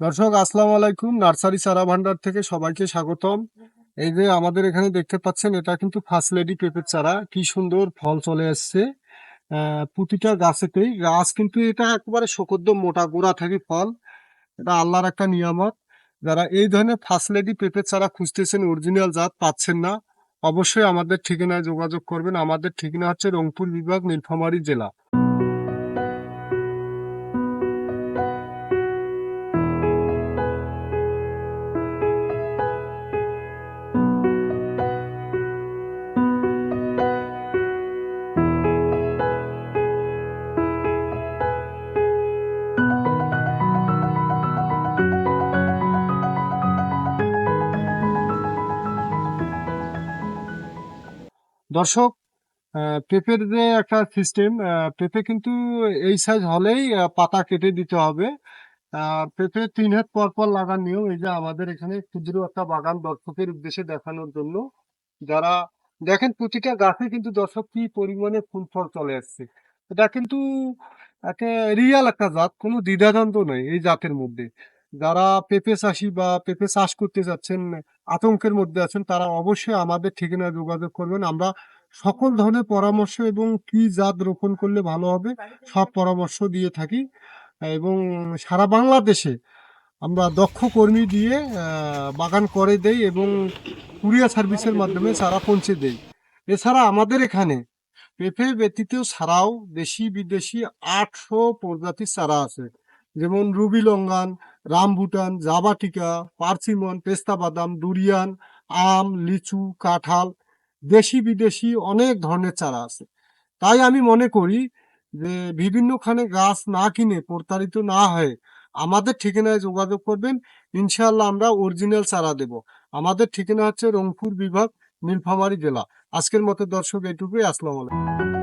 দর্শক, আসসালামু আলাইকুম। নার্সারি চারা ভান্ডার থেকে সবাইকে স্বাগতম। এই যে আমাদের এখানে দেখতে পাচ্ছেন, এটা কিন্তু ফার্স্ট লেডি পেঁপের চারা। কি সুন্দর ফল চলে আসছে। প্রতিটা গাছেতেই। গাছ কিন্তু এটা একেবারে শকদ্দ মোটা গোড়া থেকে ফল। এটা আল্লাহর একটা নিয়ামত। যারা এই ধরনের ফার্স্ট লেডি পেঁপের চারা খুঁজতেছেন, অরিজিনাল জাত পাচ্ছেন না, অবশ্যই আমাদের ঠিকানায় যোগাযোগ করবেন। আমাদের ঠিকানা হচ্ছে রংপুর বিভাগ, নীলফামারী জেলা। দর্শক পেঁপের যে একটা সিস্টেম পেঁপে কিন্তু এই সাইজ হলেই পাতা কেটে দিতে হবে। পেঁপে তিন হাত পর পর লাগান নিয়ম এই যে আমাদের এখানে ক্ষুদ্র একটা বাগান দর্শকের উদ্দেশ্যে দেখানোর জন্য। যারা, দেখেন প্রতিটা গাছে কিন্তু দর্শক কি পরিমাণে ফুল ফল চলে আসছে। এটা কিন্তু একটা রিয়াল একটা জাত, কোনো দ্বিধাদ্বন্দ্ব নয় এই জাতের মধ্যে। যারা পেঁপে চাষি বা পেঁপে চাষ করতে যাচ্ছেন, আতঙ্কের মধ্যে আছেন, তারা অবশ্যই আমাদের ঠিকানায় যোগাযোগ করবেন। আমরা সকল ধরনের পরামর্শ এবং কি জাত রোপণ করলে ভালো হবে সব পরামর্শ দিয়ে থাকি। এবং সারা বাংলাদেশে আমরা দক্ষ কর্মী দিয়ে বাগান করে দেই এবং কুরিয়ার সার্ভিসের মাধ্যমে চারা পৌঁছে দেই। এছাড়া আমাদের এখানে পেঁপে ব্যতীত ছাড়াও দেশি বিদেশি আটশো প্রজাতির চারা আছে। যেমন ruby longan rambutan, jaboticaba, persimmon, পেস্তা বাদাম, ডুরিয়ান, আম, লিচু, কাঁঠাল, দেশি বিদেশি অনেক ধরনের চারা আছে। তাই আমি মনে করি যে বিভিন্নখানে গাছ না কিনে প্রতারিত না হয়ে আমাদের ঠিকানায় যোগাযোগ করবেন। ইনশাল্লাহ আমরা অরিজিনাল চারা দেব। আমাদের ঠিকানা হচ্ছে রংপুর বিভাগ, নীলফামারী জেলা। আজকের মতো দর্শক এটুকুই। আসসালামু আলাইকুম।